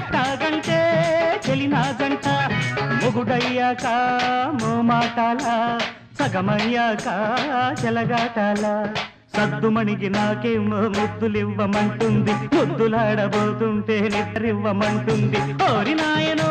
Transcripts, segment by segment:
ఎట్టాగంటే చెలినాగంట మొగుడయ్యాక మోమాటాల సగమయ్యాక చెలగాటాల సద్దుమణికి నాకేమో ముద్దులివ్వమంటుంది. ముద్దులాడబోతుంటే నిద్రివ్వమంటుంది. ఓరి నాయనో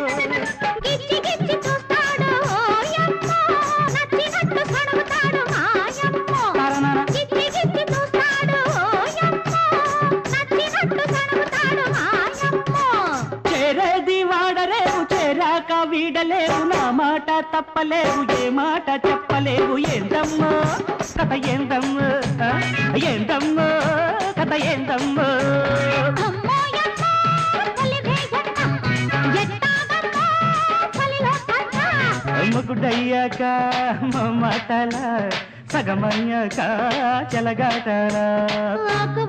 చేరాక వీడలేవు నా మాట తప్పలేవు ఏ మాట చెప్పలేవు. ఏందమ్మో? కథ ఏందమ్మో? ఏందమ్మో? కథ ఏందమ్మో. ముగుడయ్యాక మాటల సగమయ్యాక చెలగాటల? ఆకు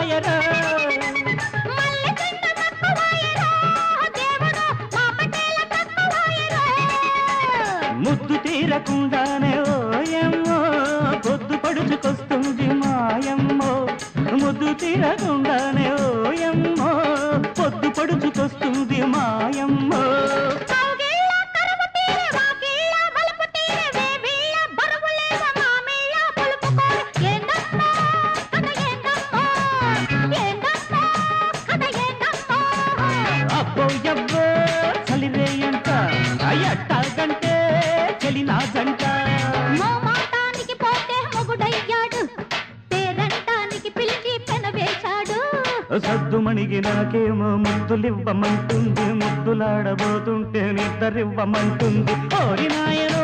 చూపులెక్కువాయరో మా ముద్దు తీరకుండానే ఓయమ్మో పొద్దు పడుచుకొస్తుంది మాయమ్మో ముద్దు తీరకుండానే ఓయమ్మో ఎవ్వో చలివేయంట అయ్యట్టాగంటే చలి నా జంట మోమాటానికి పోతే మొగుడయ్యాడు. పేరంటానికి పిలిచి పెనవేశాడు సద్దుమణిగి నాకేమో ముద్దులివ్వమంటుంది. ముద్దులాడబోతుంటే నిద్రివ్వమంటుంది ఓరి నాయనో